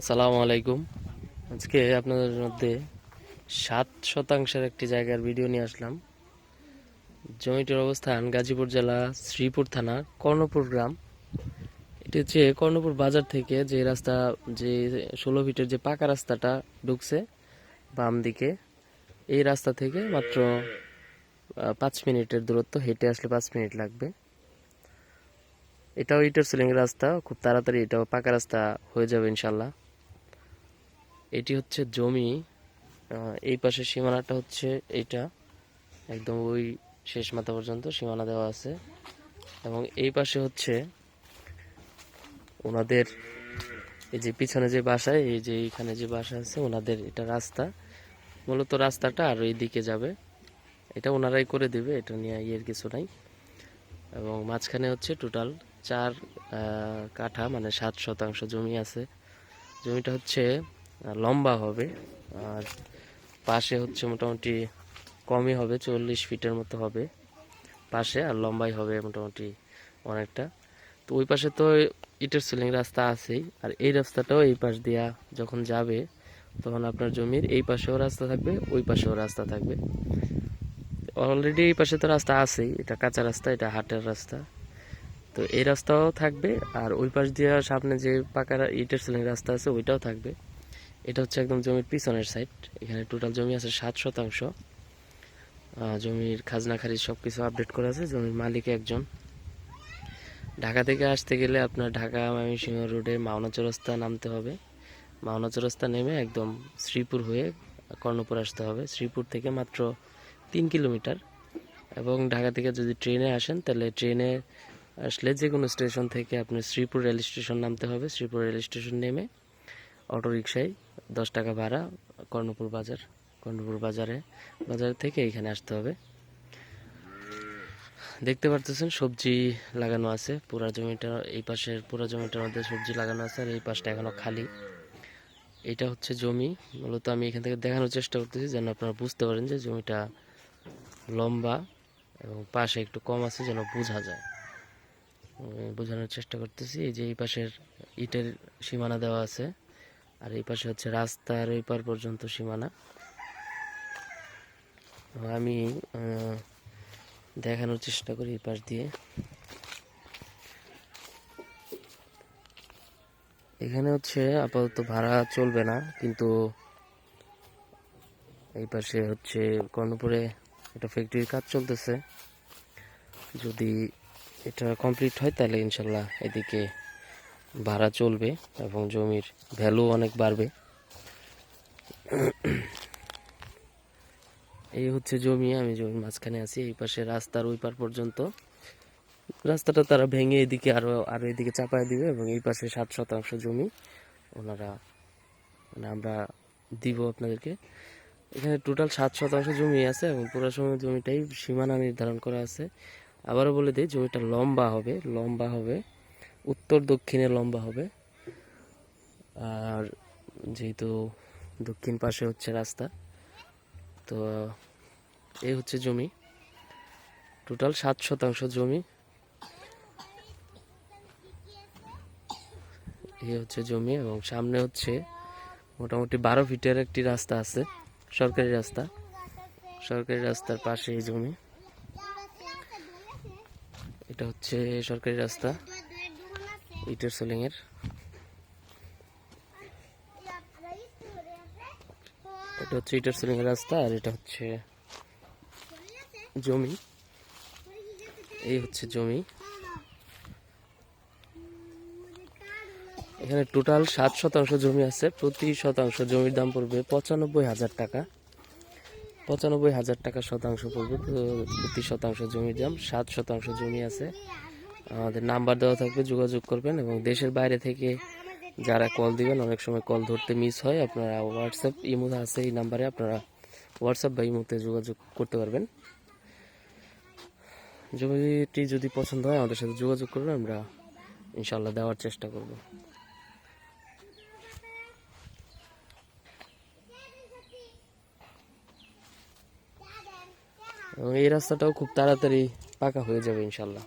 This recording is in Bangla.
আসসালামু আলাইকুম। আজকে আপনাদের মধ্যে সাত শতাংশের একটি জায়গার ভিডিও নিয়ে আসলাম। জমিটির অবস্থান গাজীপুর জেলা শ্রীপুর থানা, কর্ণপুর গ্রাম। এটি হচ্ছে কর্ণপুর বাজার থেকে যে রাস্তা, যে ষোলো ফিটের যে পাকা রাস্তাটা ঢুকছে বাম দিকে, এই রাস্তা থেকে মাত্র পাঁচ মিনিটের দূরত্ব, হেঁটে আসলে পাঁচ মিনিট লাগবে। এটাও ইটার সিলিং রাস্তা, খুব তাড়াতাড়ি এটাও পাকা রাস্তা হয়ে যাবে ইনশাল্লাহ এটি হচ্ছে জমি এই পাশের সীমানাটা হচ্ছে এইটা একদম ওই শেষ মাথা পর্যন্ত সীমানা দেওয়া আছে। এবং এই পাশে হচ্ছে ওনাদের এই যে পিছনে যে বাসায় এই যে এইখানে যে বাসা আছে, ওনাদের এটা রাস্তা। মূলত রাস্তাটা আর এই দিকে যাবে। এটা ওনারাই করে দিবে, এটা নিয়ে ইয়ের কিছু নাই। এবং মাঝখানে হচ্ছে টোটাল চার কাঠা মানে সাত শতাংশ জমি আছে। জমিটা হচ্ছে লম্বা হবে। আর পাশে হচ্ছে মোটামুটি কমই হবে, চল্লিশ ফিটের মতো হবে পাশে, আর লম্বাই হবে মোটামুটি অনেকটা। তো ওই পাশে তো ইটের সিলিং রাস্তা আছেই, আর এই রাস্তাটাও এই পাশ দিয়া যখন যাবে, তখন আপনার জমির এই পাশেও রাস্তা থাকবে, ওই পাশেও রাস্তা থাকবে। অলরেডি এই পাশে তো রাস্তা আছেই, এটা কাঁচা রাস্তা, এটা হাটের রাস্তা। তো এই রাস্তাও থাকবে, আর ওই পাশ দিয়ে সামনে যে পাকারা ইটের সিলিং রাস্তা আছে, ওইটাও থাকবে। এটা হচ্ছে একদম জমির পিছনের সাইড এখানে টোটাল জমি আছে সাত শতাংশ। জমির খাজনা খারিজ সব কিছু আপডেট করা আছে। জমির মালিক একজন। ঢাকা থেকে আসতে গেলে আপনার ঢাকা ময়মনসিংহ রোডে মাওনা চৌরাস্তা নামতে হবে। মাওনা চৌরাস্তা নেমে একদম শ্রীপুর হয়ে কর্ণপুর আসতে হবে। শ্রীপুর থেকে মাত্র তিন কিলোমিটার। এবং ঢাকা থেকে যদি ট্রেনে আসেন, তাহলে ট্রেনে আসলে যে কোনো স্টেশন থেকে আপনি শ্রীপুর রেল স্টেশন নামতে হবে। শ্রীপুর রেল স্টেশন নেমে অটো রিক্সায় দশ টাকা ভাড়া কর্ণপুর বাজার, কর্ণপুর বাজারে, বাজার থেকে এখানে আসতে হবে। দেখতে পারতেছেন, সবজি লাগানো আছে, পুরা জমিটা, এই পাশের পুরা জমিটার মধ্যে সবজি লাগানো আছে, আর এই পাশটা এখনও খালি। এটা হচ্ছে জমি, মূলত আমি এখান থেকে দেখানোর চেষ্টা করতেছি, যেন আপনারা বুঝতে পারেন যে জমিটা লম্বা এবং পাশে একটু কম আছে, যেন বোঝা যায়। বোঝানোর চেষ্টা করতেছি, এই যে এই পাশের ইটের সীমানা দেওয়া আছে। আর এই পাশে হচ্ছে রাস্তার ওই পার পর্যন্ত সীমানা। আমি দেখানোর চেষ্টা করি এই পাশ দিয়ে। এখানে হচ্ছে আপাতত ভাড়া চলবে না, কিন্তু এই পাশে হচ্ছে কর্ণপুরে একটা ফ্যাক্টরির কাজ চলতেছে। যদি এটা কমপ্লিট হয় তাহলে ইনশাল্লাহ এদিকে ভাড়া চলবে এবং জমির ভ্যালু অনেক বাড়বে। এই হচ্ছে জমি, আমি জমির মাঝখানে আছি, এই পাশে রাস্তার ওই পার পর্যন্ত। রাস্তাটা তারা ভেঙে এদিকে আরও আরও এদিকে চাপায় দিবে এবং এই পাশে সাত শতাংশ জমি ওনারা মানে আমরা দিব আপনাদেরকে। এখানে টোটাল সাত শতাংশ জমি আছে এবং পুরো সময় জমিটাই সীমানা নির্ধারণ করা আছে। আবারও বলে দিই, জমিটা লম্বা হবে লম্বা হবে। উত্তর দক্ষিণে লম্বা হবে। আর যেহেতু দক্ষিণ পাশে হচ্ছে রাস্তা, তো এই হচ্ছে জমি। টোটাল সাত শতাংশ জমি। এই হচ্ছে জমি এবং সামনে হচ্ছে মোটামুটি বারো ফিটের একটি রাস্তা আছে, সরকারি রাস্তা। সরকারি রাস্তার পাশে এই জমি। এটা হচ্ছে সরকারি রাস্তা। ইটের সোলিং এর। এটা হচ্ছে ইটের সোলিং এর রাস্তা, আর এটা হচ্ছে জমি। এই হচ্ছে জমি। এখানে টোটাল সাত শতাংশ জমি আছে, প্রতি শতাংশ জমির দাম পড়বে পঁচানব্বই হাজার টাকা। পঁচানব্বই হাজার টাকা শতাংশ পড়বে, তো প্রতি শতাংশ জমির দাম সাত শতাংশ জমি আছে। আমাদের নাম্বার দেওয়া থাকবে, যোগাযোগ করবেন এবং দেশের বাইরে থেকে যারা কল দিবেন, অনেক সময় কল ধরতে মিস হয়। আপনারা হোয়াটসঅ্যাপ ইমো আছে এই নাম্বারে, আপনারা হোয়াটসঅ্যাপ বা ইমোতে যোগাযোগ করতে পারবেন। জমিটি যদি পছন্দ হয়, আমাদের সাথে যোগাযোগ করবেন, আমরা ইনশাল্লাহ দেওয়ার চেষ্টা করব। এবং এই রাস্তাটাও খুব তাড়াতাড়ি পাকা হয়ে যাবে ইনশাল্লাহ